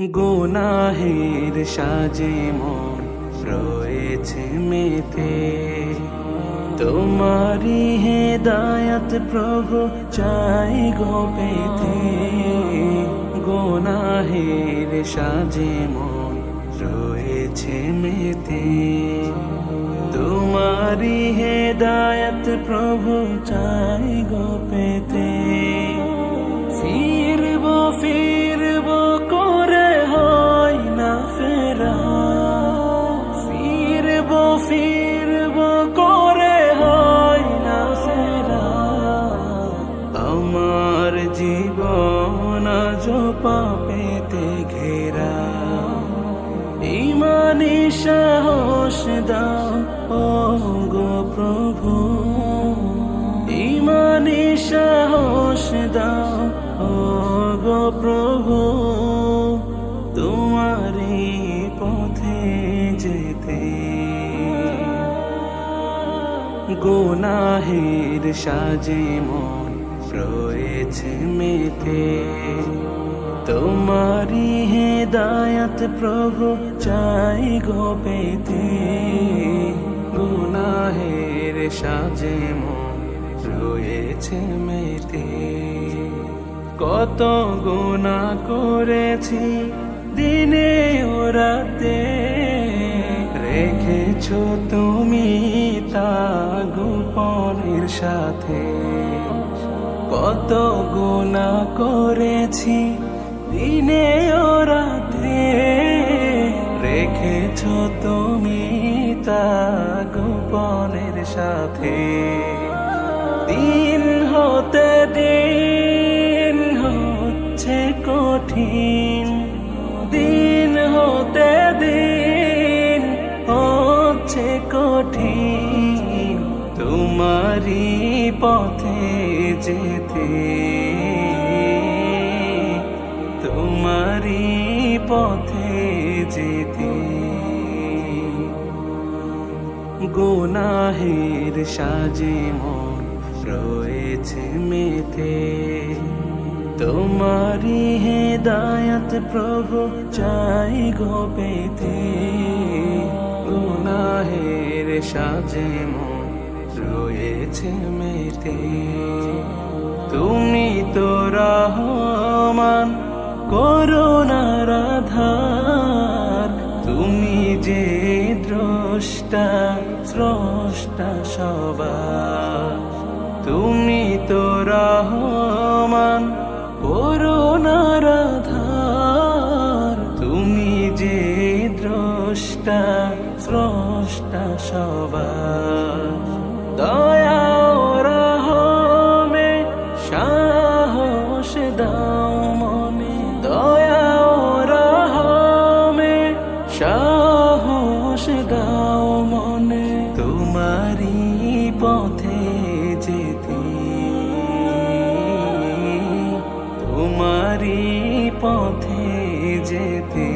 গুনাহের সাজে মন রয়েছে মেতে। তোমারি হেদায়াত প্রভু চাই গো পেতে। গুনাহের সাজে মন রয়েছে মেতে। তোমারি হেদায়াত প্রভু চাই গো পেতে। ফিরব ফিরব সাহস দাও, ও গো প্রভু। ইমানি সাহস দাও, ও গো প্রভু। তোমারি পথে যেতে গুনাহের সাজে মন রয়েছে মেতে। তোমারি হেদায়াত প্রভু চাই গো পেতে। গুনাহের সাজে রয়েছে মেতে। কত গুণা করেছি দিনে ও রেখেছ তুমি তা গোপনের সাথে। কত গুণা করেছি দিনে ও রাতে রেখেছ তুমি তা গোপনের সাথে। দিন হতে দিন হচ্ছে কঠিন। দিন হতে দিন হচ্ছে কঠিন। তোমারি পথে যেতে। তোমারি পথে যেতে। গুনাহের সাজে মন রয়েছে মেতে। তোমারি হেদায়াত প্রভু চাই গো পেতে। গুনাহের সাজে মন রয়েছে মেতে। তুমি তো রহমান দ্রষ্টা স্রষ্টা সবার। তুমি তো রহমান করুণার তুমি যে দ্রষ্টা স্রষ্টা সবার। পথে যেতে।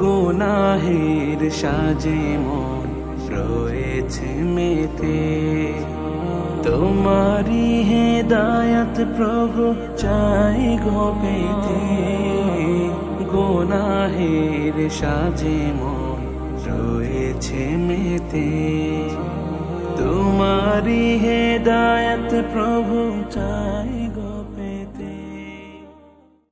গুনাহের সাজে মন রয়েছে মেতে। তোমারি হেদায়াত প্রভু চাই গো পেতে। গুনাহের সাজে মন রয়েছে মেতে। তোমারি হেদায়াত প্রভু চাই